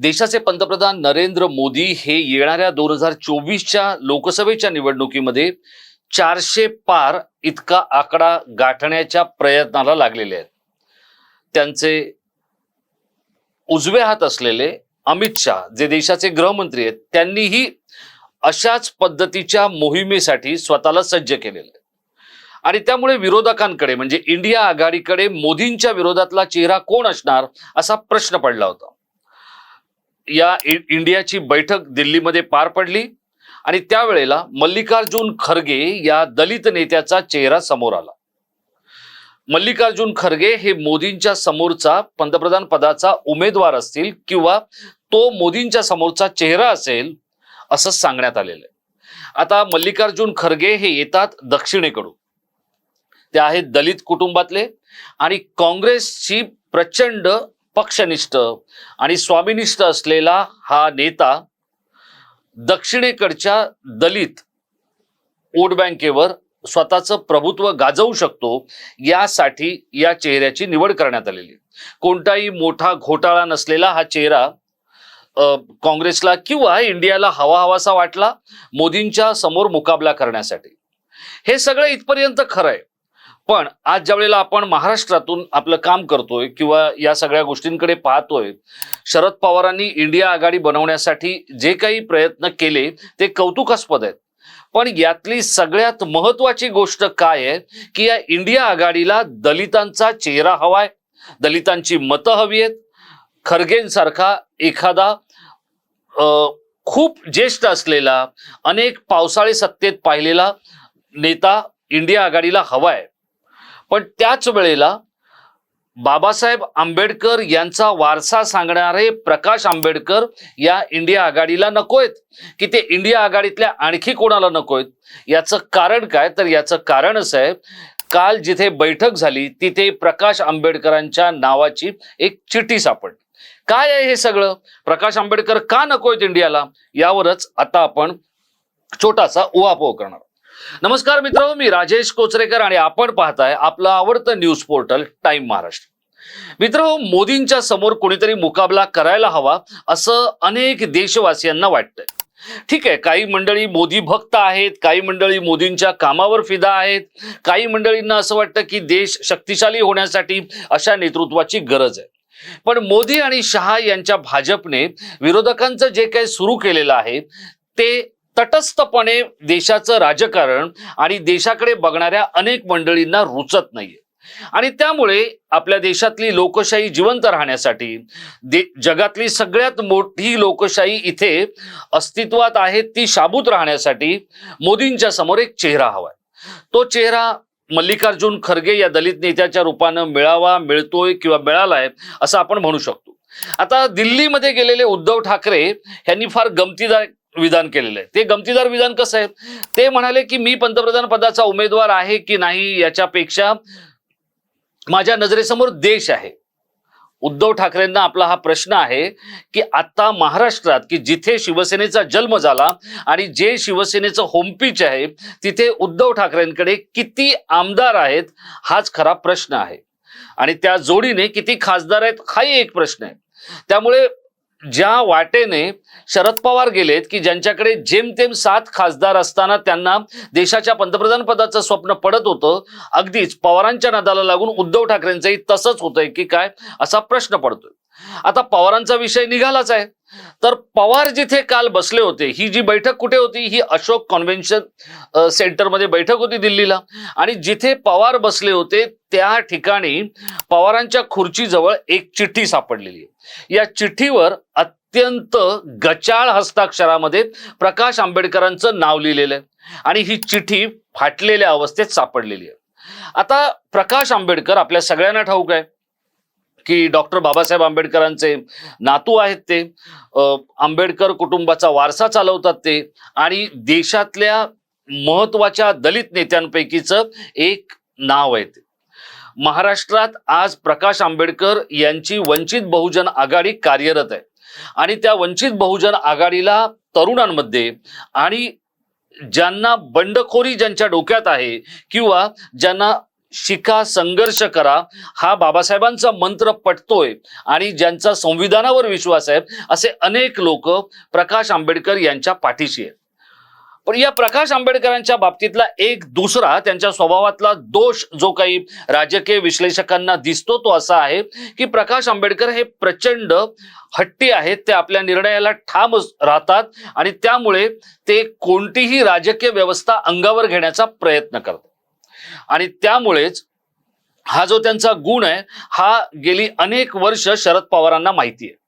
देशाचे पंतप्रधान नरेंद्र मोदी हे येणाऱ्या दोन हजार चोवीसच्या लोकसभेच्या निवडणुकीमध्ये चारशे पार इतका आकडा गाठण्याच्या प्रयत्नाला लागलेले आहेत. त्यांचे उजवे हात असलेले अमित शहा जे देशाचे गृहमंत्री आहेत त्यांनीही अशाच पद्धतीच्या मोहिमेसाठी स्वतःला सज्ज केलेलं आहे आणि त्यामुळे विरोधकांकडे म्हणजे इंडिया आघाडीकडे मोदींच्या विरोधातला चेहरा कोण असणार असा प्रश्न पडला होता. या इंडियाची बैठक दिल्लीमध्ये पार पडली आणि त्यावेळेला मल्लिकार्जुन खरगे या दलित नेत्याचा चेहरा समोर आला. मल्लिकार्जुन खरगे हे मोदींच्या समोरचा पंतप्रधान पदाचा उमेदवार असतील किंवा तो मोदींच्या समोरचा चेहरा असेल असं सांगण्यात आलेलं आहे. आता मल्लिकार्जुन खरगे हे येतात दक्षिणेकडून. ते आहेत दलित कुटुंबातले आणि काँग्रेसची प्रचंड पक्षनिष्ठ आणि स्वामिनिष्ठ असलेला हा नेता दक्षिणेकडच्या दलित वोट बँकेवर स्वतःचं प्रभुत्व गाजवू शकतो यासाठी या चेहऱ्याची निवड करण्यात आलेली कोणताही मोठा घोटाळा नसलेला हा चेहरा काँग्रेसला किंवा इंडियाला हवा हवासा वाटला मोदींच्या समोर मुकाबला करण्यासाठी. हे सगळं इथपर्यंत खरं आहे. पण आज ज्या वेळेला आपण महाराष्ट्रातून आपलं काम करतोय किंवा या सगळ्या गोष्टींकडे पाहतोय शरद पवारांनी इंडिया आघाडी बनवण्यासाठी जे काही प्रयत्न केले ते कौतुकास्पद आहेत. पण यातली सगळ्यात महत्वाची गोष्ट काय आहे की या इंडिया आघाडीला दलितांचा चेहरा हवाय दलितांची मतं हवी आहेत. खरगेंसारखा एखादा खूप ज्येष्ठ असलेला अनेक पावसाळी सत्तेत पाहिलेला नेता इंडिया आघाडीला हवाय. पण त्याच वेळेला बाबासाहेब आंबेडकर यांचा वारसा सांगणारे प्रकाश आंबेडकर या इंडिया आघाडीला नकोयत. की ते इंडिया आघाडीतल्या आणखी कोणाला नकोयत? याचं कारण काय? तर याचं कारण असं आहे काल जिथे बैठक झाली तिथे प्रकाश आंबेडकरांच्या नावाची एक चिठी सापडली. काय आहे हे सगळं? प्रकाश आंबेडकर का नकोयत इंडियाला? यावरच आता आपण छोटासा उहापोह करणार नमस्कार मित्र मी राजेश कोचरेकर आणि आपण पाहताय आपलं आवडतं न्यूज पोर्टल टाइम महाराष्ट्र. मित्र मोदींच्या समोर कोणीतरी मुकाबला करायला हवा असं अनेक देशवासियांना वाटतंय. ठीक आहे काही मंडळी मोदी भक्त आहेत काही मंडळी मोदींच्या कामावर फिदा आहेत काही मंडळींना असं वाटतं की देश शक्तिशाली होण्यासाठी अशा नेतृत्वाची गरज आहे. पण मोदी आणि शहा यांच्या भाजपने विरोधकांचं जे काही सुरू केलेलं आहे ते तटस्थपणे देशाचं राजकारण आणि देशाकडे बघणाऱ्या अनेक मंडळींना रुचत नाहीये. आणि त्यामुळे आपल्या देशातली लोकशाही जिवंत राहण्यासाठी दे जगातली सगळ्यात मोठी लोकशाही इथे अस्तित्वात आहे ती शाबूत राहण्यासाठी मोदींच्या समोर एक चेहरा हवाय. तो चेहरा मल्लिकार्जुन खरगे या दलित नेत्याच्या रूपानं मिळावा मिळतोय किंवा मिळालाय असं आपण म्हणू शकतो. आता दिल्लीमध्ये गेलेले उद्धव ठाकरे यांनी फार गमतीदायक विधान केलेलं आहे. ते गमतीदार विधान कसं आहे? ते म्हणाले की मी पंतप्रधान पदाचा उमेदवार आहे की नाही याच्यापेक्षा माझ्या नजरेसमोर देश आहे. उद्धव ठाकरेंना आपला हा प्रश्न आहे की आता महाराष्ट्रात की जिथे शिवसेनेचा जन्म झाला आणि जे शिवसेनेचं होमपीच आहे तिथे उद्धव ठाकरेंकडे किती आमदार आहेत हाच खरा प्रश्न आहे. आणि त्या जोडीने किती खासदार आहेत हाही एक प्रश्न आहे. त्यामुळे ज्या वाटेने शरद पवार गेलेत की ज्यांच्याकडे जेमतेम सात खासदार असताना त्यांना देशाच्या पंतप्रधान पदाचं स्वप्न पडत होतं अगदीच पवारांच्या नादाला लागून उद्धव ठाकरेंचंही तसंच होतंय की काय असा प्रश्न पडतोय. आता पवारांचा विषय निघालाच आहे. तर पवार जिथे काल बसले होते ही जी बैठक कुठे होती ही अशोक कॉन्व्हेन्शन सेंटरमध्ये बैठक होती दिल्लीला. आणि जिथे पवार बसले होते त्या ठिकाणी पवारांच्या खुर्चीजवळ एक चिठ्ठी सापडलेली आहे. या चिठ्ठीवर अत्यंत गचाळ हस्ताक्षरामध्ये प्रकाश आंबेडकरांचं नाव लिहिलेलं आहे. आणि ही चिठ्ठी फाटलेल्या अवस्थेत सापडलेली आहे. आता प्रकाश आंबेडकर आपल्या सगळ्यांना ठाऊक आहे. की डॉक्टर बाबासाहेब आंबेडकरांचे नातू आहेत ते. आंबेडकर कुटुंबाचा वारसा चालवतात ते. आणि देशातल्या महत्त्वाच्या दलित नेत्यांपैकीचं एक नाव आहे ते. महाराष्ट्रात आज प्रकाश आंबेडकर यांची वंचित बहुजन आघाडी कार्यरत आहे. आणि त्या वंचित बहुजन आघाडीला तरुणांमध्ये आणि ज्यांना बंडखोरी ज्यांच्या डोक्यात आहे किंवा ज्यांना शिका संघर्ष करा हा बाबासाहेबांचा मंत्र पटतोय आणि ज्यांचा संविधानावर विश्वास आहे असे अनेक लोक प्रकाश आंबेडकर यांच्या पाठीशी आहेत. पण या प्रकाश आंबेडकरांच्या बाबतीतला एक दुसरा त्यांच्या स्वभावातला दोष जो काही राजकीय विश्लेषकांना दिसतो तो असा आहे की प्रकाश आंबेडकर हे प्रचंड हट्टी आहेत ते आपल्या निर्णयाला ठाम राहतात आणि त्यामुळे ते कोणतीही राजकीय व्यवस्था अंगावर घेण्याचा प्रयत्न करतात. आणि त्यामुळेच हा जो त्यांचा गुण आहे हा गेली अनेक वर्ष शरद पवारांना माहिती आहे.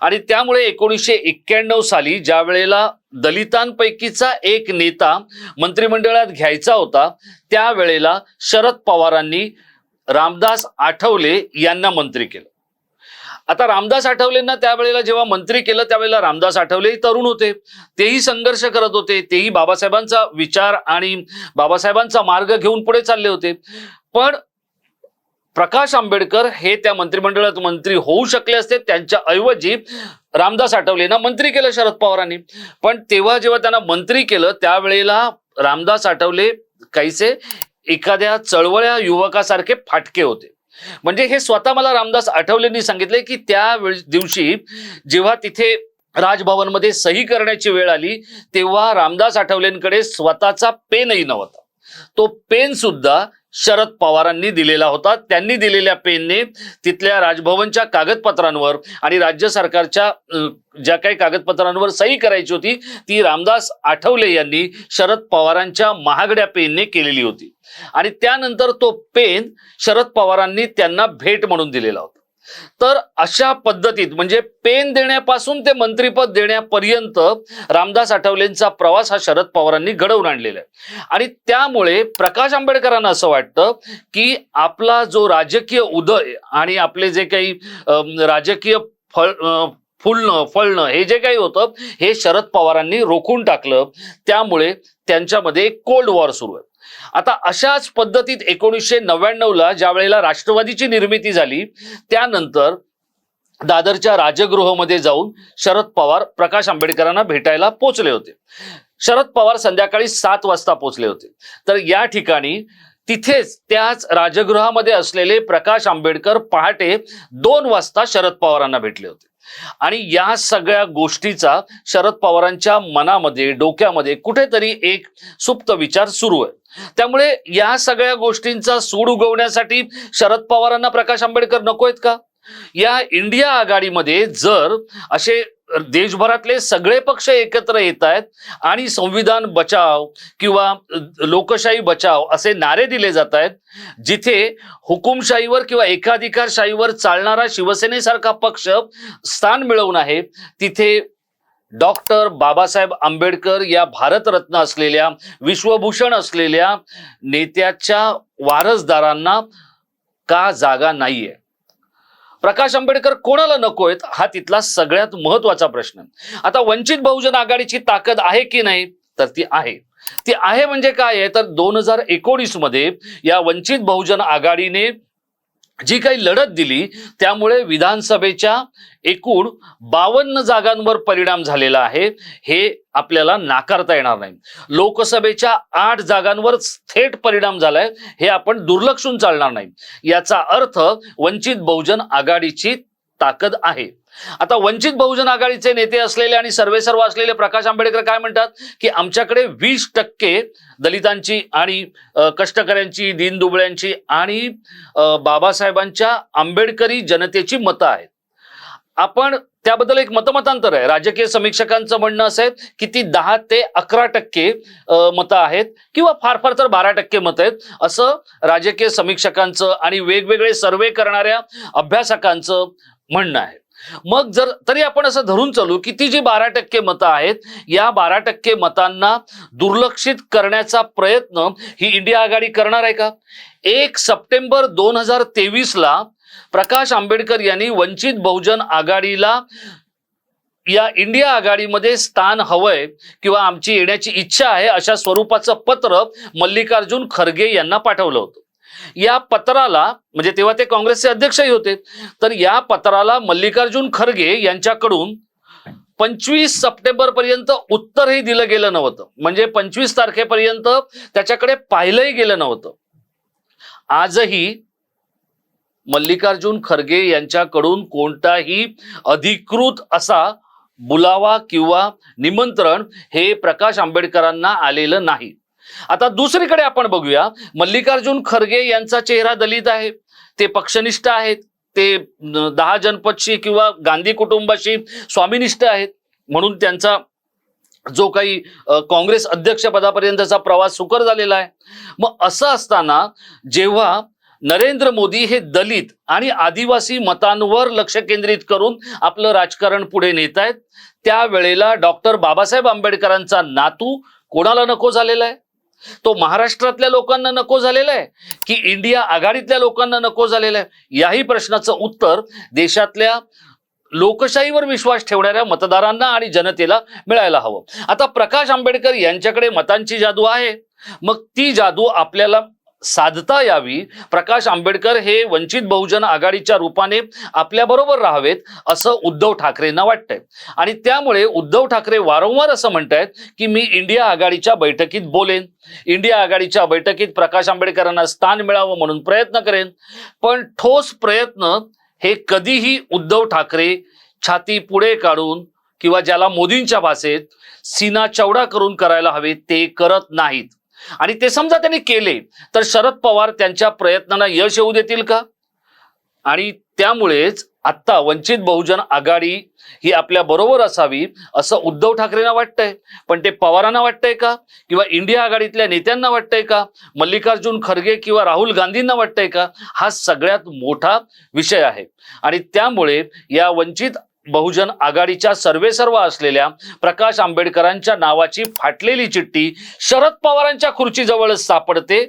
आणि त्यामुळे एकोणीसशे एक्क्याण्णव साली ज्या वेळेला दलितांपैकीचा एक नेता मंत्रिमंडळात घ्यायचा होता त्यावेळेला शरद पवारांनी रामदास आठवले यांना मंत्री केलं. आता रामदास आठवलेंना त्यावेळेला जेव्हा मंत्री केलं त्यावेळेला रामदास आठवलेही तरुण होते. तेही संघर्ष करत होते. तेही बाबासाहेबांचा विचार आणि बाबासाहेबांचा मार्ग घेऊन पुढे चालले होते. पण प्रकाश आंबेडकर हे त्या मंत्रिमंडळात मंत्री होऊ शकले असते. त्यांच्या ऐवजी रामदास आठवलेंना मंत्री केलं शरद पवारांनी. पण तेव्हा जेव्हा त्यांना मंत्री केलं त्यावेळेला रामदास आठवले काहीसे एखाद्या चळवळ्या युवकासारखे फाटके होते. म्हणजे हे स्वतः मला रामदास आठवलेंनी सांगितले की त्या दिवशी जेव्हा तिथे राजभवनमध्ये सही करण्याची वेळ आली तेव्हा रामदास आठवलेंकडे स्वतःचा पेनही नव्हता. तो पेन सुद्धा शरद पवारांनी दिलेला होता. त्यांनी दिलेल्या पेनने तिथल्या राजभवनच्या कागदपत्रांवर आणि राज्य सरकारच्या ज्या काही कागदपत्रांवर सही करायची होती ती रामदास आठवले यांनी शरद पवारांच्या महागड्या पेनने केलेली होती. आणि त्यानंतर तो पेन शरद पवारांनी त्यांना भेट म्हणून दिलेला होता. तर अशा पद्धतीत म्हणजे पेन देण्यापासून ते मंत्रीपद देण्यापर्यंत रामदास आठवलेंचा प्रवास हा शरद पवारांनी घडवून आणलेला आहे. आणि त्यामुळे प्रकाश आंबेडकरांना असं वाटतं की आपला जो राजकीय उदय आणि आपले जे काही राजकीय फळ फुलणं फळणं हे जे काही होतं हे शरद पवारांनी रोखून टाकलं. त्यामुळे त्यांच्यामध्ये एक कोल्ड वॉर सुरू आहे. आता अशाच पद्धतीत एकोणीसशे नव्याण्णवला ज्या वेळेला राष्ट्रवादीची निर्मिती झाली त्यानंतर दादरच्या राजगृहामध्ये जाऊन शरद पवार प्रकाश आंबेडकरांना भेटायला पोचले होते. शरद पवार संध्याकाळी सात वाजता पोचले होते. तर या ठिकाणी तिथेच त्याच राजगृहामध्ये असलेले प्रकाश आंबेडकर पहाटे दोन वाजता शरद पवारांना भेटले होते. आणि या सगळ्या गोष्टीचा शरद पवारांच्या मनामध्ये डोक्यामध्ये कुठेतरी एक सुप्त विचार सुरू आहे. त्यामुळे या सगळ्या गोष्टींचा सूड उगवण्यासाठी शरद पवारांना प्रकाश आंबेडकर नको आहेत का? या इंडिया आघाडीमध्ये जर असे देशभरातले सगळे पक्ष एकत्र येत आहेत आणि संविधान बचाव किंवा लोकशाही बचाव असे नारे दिले जात आहेत जिथे हुकुमशाहीवर किंवा एकाधिकारशाहीवर चालणारा शिवसेनेसारखा पक्ष स्थान मिळवून आहे तिथे डॉक्टर बाबासाहेब आंबेडकर या भारतरत्न असलेल्या विश्वभूषण असलेल्या नेत्याच्या वारसदारांना का जागा नाहीये? प्रकाश आंबेडकर कोणाला नको आहेत? हा तिथला सगळ्यात महत्त्वाचा प्रश्न. आता वंचित बहुजन आघाडीची ताकद आहे की नाही? तर ती आहे. ती आहे म्हणजे काय आहे? तर दोन हजार एकोणीसमध्ये या वंचित बहुजन आघाडीने जी काही लढत दिली त्यामुळे विधानसभेच्या एकूण बावन्न जागांवर परिणाम झालेला आहे. हे आपल्याला नाकारता येणार नाही. लोकसभेच्या आठ जागांवर थेट परिणाम झालाय हे आपण दुर्लक्षून चालणार नाही. याचा अर्थ वंचित बहुजन आघाडीची ताकद आहे. आता वंचित बहुजन आघाडीचे नेते असलेले आणि सर्वेसर्व असलेले प्रकाश आंबेडकर काय म्हणतात? की आमच्याकडे वीस टक्के दलितांची आणि कष्टकऱ्यांची दीनदुबळ्यांची आणि बाबासाहेबांच्या आंबेडकरी जनतेची मतं आहेत. आपण त्याबद्दल एक मतमतांतर आहे. राजकीय समीक्षकांचं म्हणणं असं आहे की ती दहा ते अकरा टक्के मतं आहेत किंवा फार फार तर बारा टक्के मतं आहेत असं राजकीय समीक्षकांचं आणि वेगवेगळे सर्वे करणाऱ्या अभ्यासकांचं म्हणणं आहे. मग जर तरी आपण असं धरून चालू की ती जी बारा टक्के मतं आहेत या बारा टक्के मतांना दुर्लक्षित करण्याचा प्रयत्न ही इंडिया आघाडी करणार आहे का? एक सप्टेंबर दोन हजार तेवीसला प्रकाश आंबेडकर यांनी वंचित बहुजन आघाडीला या इंडिया आघाडीमध्ये स्थान हवंय किंवा आमची येण्याची इच्छा आहे अशा स्वरूपाचं पत्र मल्लिकार्जुन खरगे यांना पाठवलं होतं. या पत्राला म्हणजे तेव्हा ते काँग्रेसचे अध्यक्षही होते तर या पत्राला मल्लिकार्जुन खरगे यांच्याकडून पंचवीस सप्टेंबर पर्यंत उत्तरही दिलं गेलं नव्हतं. म्हणजे पंचवीस तारखेपर्यंत त्याच्याकडे पाहिलंही गेलं नव्हतं. आजही मल्लिकार्जुन खरगे यांच्याकडून कोणताही अधिकृत असा बुलावा किंवा निमंत्रण हे प्रकाश आंबेडकरांना आलेलं नाही. आता दुसरीकडे आपण बघूया. मल्लिकार्जुन खरगे यांचा चेहरा दलित आहे. ते पक्षनिष्ठ आहेत. ते दहा जनपदशी किंवा गांधी कुटुंबाशी स्वामीनिष्ठ आहेत. म्हणून त्यांचा जो काही काँग्रेस अध्यक्षपदापर्यंतचा प्रवास सुकर झालेला आहे. मग असं असताना जेव्हा नरेंद्र मोदी हे दलित आणि आदिवासी मतांवर लक्ष केंद्रित करून आपलं राजकारण पुढे नेत आहेत त्यावेळेला डॉक्टर बाबासाहेब आंबेडकरांचा नातू कोणाला नको झालेला आहे? तो महाराष्ट्रातल्या लोकांना नको झालेला आहे की इंडिया आघाडीतल्या लोकांना नको झालेला आहे? याही प्रश्नाचं उत्तर देशातल्या लोकशाहीवर विश्वास ठेवणाऱ्या मतदारांना आणि जनतेला मिळायला हवं. आता प्रकाश आंबेडकर यांच्याकडे मतांची जादू आहे. मग ती जादू आपल्याला साधता यावी. प्रकाश आंबेडकर हे वंचित बहुजन आघाडीच्या रूपाने आपल्या बरोबर राहावेत असं उद्धव ठाकरेंना वाटतंय. आणि त्यामुळे उद्धव ठाकरे वारंवार असं म्हणतायत की मी इंडिया आघाडीच्या बैठकीत बोलेन. इंडिया आघाडीच्या बैठकीत प्रकाश आंबेडकरांना स्थान मिळावं म्हणून प्रयत्न करेन. पण ठोस प्रयत्न हे कधीही उद्धव ठाकरे छाती पुढे काढून किंवा ज्याला मोदींच्या भाषेत सीना चौडा करून करायला हवे ते करत नाहीत. आणि ते समजा त्यांनी केले तर शरद पवार त्यांच्या प्रयत्नांना यश येऊ देतील का? आणि त्यामुळेच आत्ता वंचित बहुजन आघाडी ही आपल्या बरोबर असावी असं उद्धव ठाकरेंना वाटतंय. पण ते पवारांना वाटतंय का? किंवा इंडिया आघाडीतल्या नेत्यांना वाटतंय का? मल्लिकार्जुन खरगे किंवा राहुल गांधींना वाटतंय का? हा सगळ्यात मोठा विषय आहे. आणि त्यामुळे या वंचित बहुजन आघाडीच्या सर्वेसर्व असलेल्या प्रकाश आंबेडकरांच्या नावाची फाटलेली चिठ्ठी शरद पवारांच्या खुर्चीजवळच सापडते.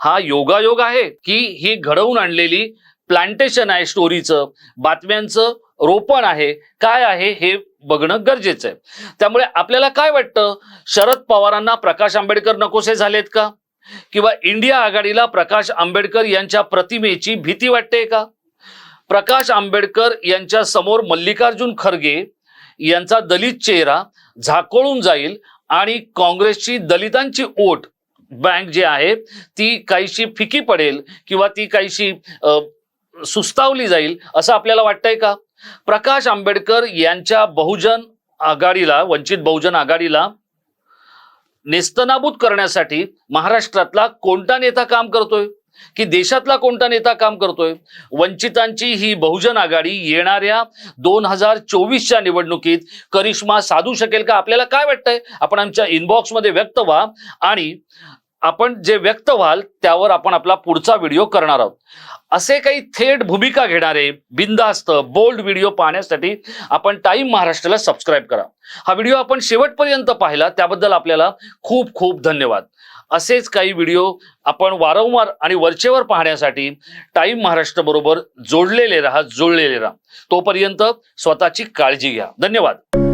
हा योगायोग आहे की ही घडवून आणलेली प्लांटेशन आहे स्टोरीचं. बातम्यांचं रोपण आहे. काय आहे हे बघणं गरजेचं आहे. त्यामुळे आपल्याला काय वाटतं? शरद पवारांना प्रकाश आंबेडकर नकोसे झालेत का? किंवा इंडिया आघाडीला प्रकाश आंबेडकर यांच्या प्रतिमेची भीती वाटते का? प्रकाश आंबेडकर यांच्या समोर मल्लिकार्जुन खरगे यांचा दलित चेहरा झाकोळून जाईल आणि काँग्रेसची दलितांची ओट बँक जी आहे ती काहीशी फिकी पडेल किंवा ती काहीशी सुस्तावली जाईल असं आपल्याला वाटतंय का? प्रकाश आंबेडकर यांच्या बहुजन आघाडीला वंचित बहुजन आघाडीला नेस्तनाबूत करण्यासाठी महाराष्ट्रातला कोणता नेता काम करतोय? की देशातला कोणता नेता काम करतोय? वंचितांची ही बहुजन आघाडी येणाऱ्या दोन हजार चोवीसच्या निवडणुकीत करिश्मा साधू शकेल का? आपल्याला काय वाटतंय? आपण आमच्या इनबॉक्समध्ये व्यक्त व्हा आणि आपण जे व्यक्त व्हाल त्यावर आपण आपला पुढचा व्हिडिओ करणार आहोत. असे काही थेट भूमिका घेणारे बिंदास्त बोल्ड व्हिडिओ पाहण्यासाठी आपण टाइम महाराष्ट्राला सबस्क्राईब करा. हा व्हिडिओ आपण शेवटपर्यंत पाहिला त्याबद्दल आपल्याला खूप खूप धन्यवाद. असेच काही व्हिडिओ आपण वारंवार आणि वरचेवर पाहण्यासाठी टाइम महाराष्ट्र बरोबर जोडलेले राहा जोडलेले राहा. तोपर्यंत स्वतःची काळजी घ्या. धन्यवाद.